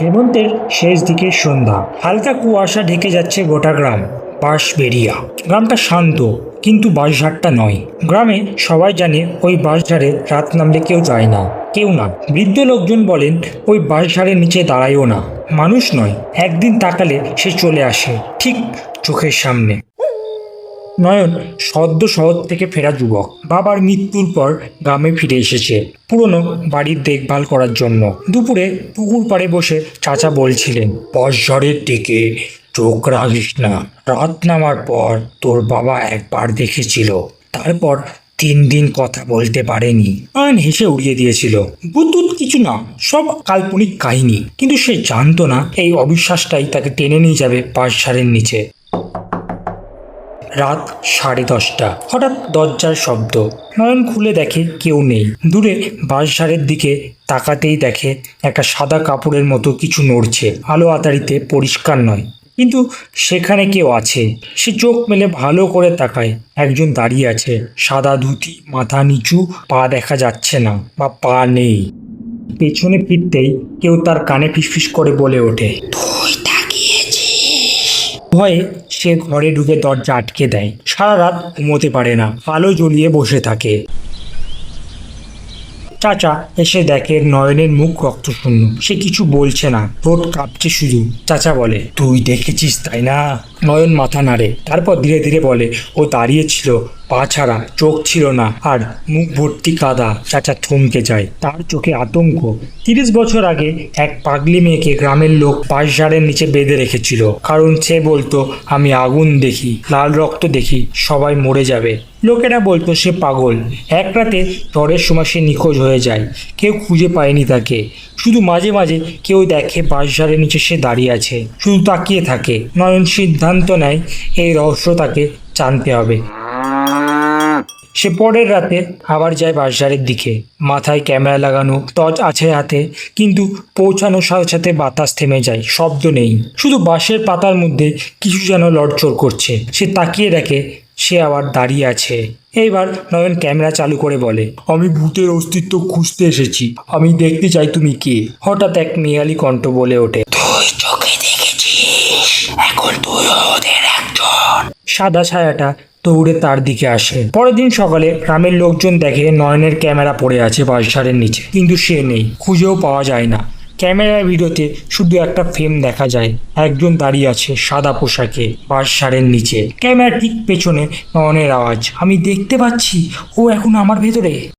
হেমন্তের শেষ দিকে সন্ধ্যা। হালকা কুয়াশা ঢেকে যাচ্ছে গোটা গ্রাম, বাঁশবেড়িয়া। গ্রামটা শান্ত, কিন্তু বাঁশঝাড়টা নয়। গ্রামে সবাই জানে ওই বাঁশঝাড়ে রাত নামলে কেউ যায় না, কেউ না। বৃদ্ধ লোকজন বলেন, ওই বাঁশঝাড়ের নিচে দাঁড়ায়ও না। মানুষ নয়, একদিন তাকালে সে চলে আসে, ঠিক চোখের সামনে। নয়ন সদ্য শহর থেকে ফেরা যুবক। বাবার মৃত্যুর পর গ্রামে ফিরে এসেছে। পুরনো বাড়ির দেখভাল করার জন্য। দুপুরে পুকুর পাড়ে বসে চাচা বলছিলেন বৎসরের দিকে চোখ রাখিস না। রাত নামার পর তোর বাবা একবার দেখেছিল। তারপর তিন দিন কথা বলতে পারেনি। আয়ন হেসে উড়িয়ে দিয়েছিল বুদ্ধুত কিছু না, সব কাল্পনিক কাহিনী। কিন্তু সে জানতো না, এই অবিশ্বাসটাই তাকে টেনে নিয়ে যাবে পাশঝাড়ের নিচে। রাত সাড়ে দশটা। হঠাৎ দরজার শব্দ। নয়ন খুলে দেখে কেউ নেই। দূরে বাঁশঝাড়ের দিকে তাকাতেই দেখে একটা সাদা কাপড়ের মতো কিছু নড়ছে। আলো আতারিতে পরিষ্কার নয়। কিন্তু সেখানে কেউ আছে। সে চোখ মেলে ভালো করে তাকায়। একজন দাঁড়িয়ে আছে। সাদা ধুতি, মাথা নিচু, পা দেখা যাচ্ছে না বা পা নেই। পেছনে ফিরতেই কেউ তার কানে ফিসফিস করে বলে ওঠে ভয়ে সে ঘরে ঢুকে দরজা আটকে দেয়। সারা রাত ঘুমোতে পারে না, আলো জ্বলিয়ে বসে থাকে। চাচা এসে দেখে নয়নের মুখ রক্তশূন্য। সে কিছু বলছে না, ঠোঁট কাঁপছে শুধু। চাচা বলে, তুই দেখেছিস তাই না? নয়ন মাথা নাড়ে, তারপর ধীরে ধীরে বলে, ও দাঁড়িয়েছিল পা ছাড়া চোখ ছিল না আর মুখ ভর্তি কাদা চাচা থমকে যায়। তার চোখে আতঙ্ক। তিরিশ বছর আগে এক পাগলি মেয়েকে গ্রামের লোক পাশঝাড়ের নিচে বেঁধে রেখেছিল। কারণ সে বলতো, আমি আগুন দেখি, লাল রক্ত দেখি, সবাই মরে যাবে। লোকেরা বলতো, সে পাগল। এক রাতে ঝড়ের সময় সে নিখোঁজ হয়ে যায়। কেউ খুঁজে পায়নি তাকে। শুধু মাঝে মাঝে কেউ দেখে বাঁশঝাড়ের নিচে সে দাঁড়িয়ে আছে। শুধু তাকিয়ে থাকে। নয়ন সিদ্ধান্ত নেয়, এই রহস্য তাকে জানতে হবে। সে পরের রাতে আবার যায় বাঁশঝাড়ের দিকে। মাথায় ক্যামেরা লাগানো টর্চ আছে হাতে, কিন্তু পৌঁছানোর সাথে সাথে বাতাস থেমে যায়, শব্দ নেই। শুধু বাঁশের পাতার মধ্যে কিছু যেন লড়চড় করছে। সে তাকিয়ে দেখে সে আবার দাঁড়িয়ে আছে। এইবার নয়ন ক্যামেরা চালু করে বলে, আমি ভূতের অস্তিত্ব খুঁজতে এসেছি। আমি দেখতে চাই তুমি কে? হঠাৎ এক মেয়ালি কণ্ঠ বলে ওঠে সাদা ছায়াটা দৌড়ে তার দিকে আসে পরের দিন সকালে গ্রামের লোকজন দেখে নয়নের ক্যামেরা পড়ে আছে বাসঝাড়ের নিচে, কিন্তু সে নেই, খুঁজেও পাওয়া যায় না। ক্যামেরার ভিডিওতে শুধু একটা ফ্রেম দেখা যায়, একজন দাঁড়িয়ে আছে সাদা পোশাকে বাঁশঝাড়ের নিচে। ক্যামেরার ঠিক পেছনে নয়নের আওয়াজ, আমি দেখতে পাচ্ছি, ও এখন আমার ভেতরে।